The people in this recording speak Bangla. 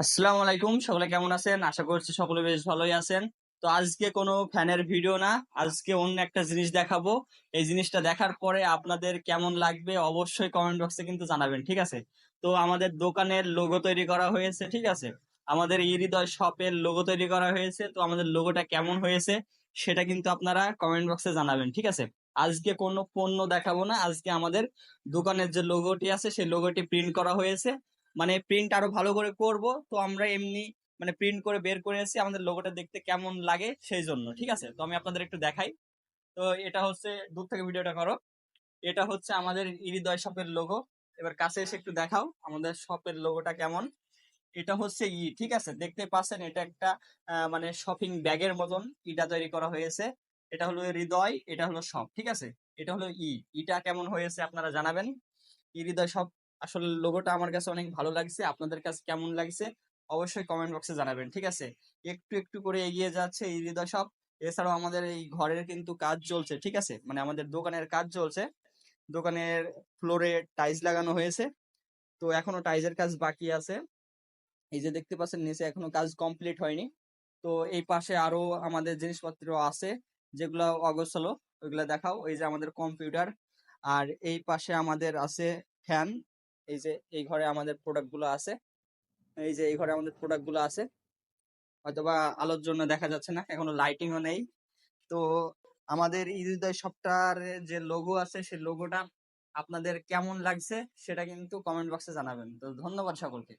আসসালামু আলাইকুম, সকলে কেমন আছেন? আশা করছি সকলে বেশ ভালোই আছেন। তো আজকে কোনো ফ্যানের ভিডিও না, আজকে অন্য একটা জিনিস দেখাবো। এই জিনিসটা দেখার পরে আপনাদের কেমন লাগবে অবশ্যই কমেন্ট বক্সে কিন্তু জানাবেন, ঠিক আছে? তো আমাদের দোকানের লোগো তৈরি করা হয়েছে, ঠিক আছে? আমাদের ইরিদয় শপের লোগো তৈরি করা হয়েছে। তো আমাদের লোগোটা কেমন হয়েছে সেটা কিন্তু আপনারা কমেন্ট বক্সে জানাবেন, ঠিক আছে? আজকে কোনো পণ্য দেখাবো না। আজকে আমাদের দোকানের যে লোগোটি আছে, সেই লোগোটি প্রিন্ট করা হয়েছে। মানে প্রিন্ট আরও ভালো করে করব। তো আমরা এমনি মানে প্রিন্ট করে বের করে এসেছি আমাদের লোগোটা দেখতে কেমন লাগে সেই জন্য, ঠিক আছে? তো আমি আপনাদের একটু দেখাই। তো এটা হচ্ছে, দূর থেকে ভিডিওটা করো। এটা হচ্ছে আমাদের ইরিদয় শপের লোগো এবার কাছে এসে একটু দেখাও আমাদের শপের লোগোটা কেমন। এটা হচ্ছে ই, ঠিক আছে? দেখতে পাচ্ছেন এটা একটা মানে শপিং ব্যাগের মতন ইটা তৈরি করা হয়েছে। এটা হলো হৃদয়, এটা হলো শপ ঠিক আছে? এটা হলো ই। ইটা কেমন হয়েছে আপনারা জানাবেন। ই হৃদয় শপ আসলে লোগোটা আমার কাছে অনেক ভালো লাগছে। আপনাদের কাছে কেমন লাগছে? অবশ্যই কমেন্ট বক্সে জানাবেন, ঠিক আছে? একটু একটু করে এগিয়ে যাচ্ছে এই হৃদয় শপ এছাড়াও আমাদের এই ঘরের কিন্তু কাজ চলছে, ঠিক আছে? মানে আমাদের দোকানের কাজ চলছে। দোকানের ফ্লোরে টাইলস লাগানো হয়েছে। তো এখনও টাইলসের কাজ বাকি আছে। এই যে দেখতে পাচ্ছেন, নিচে এখনও কাজ কমপ্লিট হয়নি। তো এই পাশে আরও আমাদের জিনিসপত্র আছে, যেগুলো অগোছালো, ওইগুলা দেখাও। এই যে আমাদের কম্পিউটার আর এই পাশে আমাদের আছে ফ্যান এই যে, এই ঘরে আমাদের প্রোডাক্টগুলো আছে। এই যে, এই ঘরে আমাদের প্রোডাক্টগুলো আছে। হয়তোবা আলোর জন্য দেখা যাচ্ছে না, এখনও লাইটিংও নেই। তো আমাদের হৃদয় সপ্তাহের যে লোগো আছে, সেই লোগোটা আপনাদের কেমন লাগছে, সেটা কিন্তু কমেন্ট বক্সে জানাবেন। তো ধন্যবাদ সকলকে।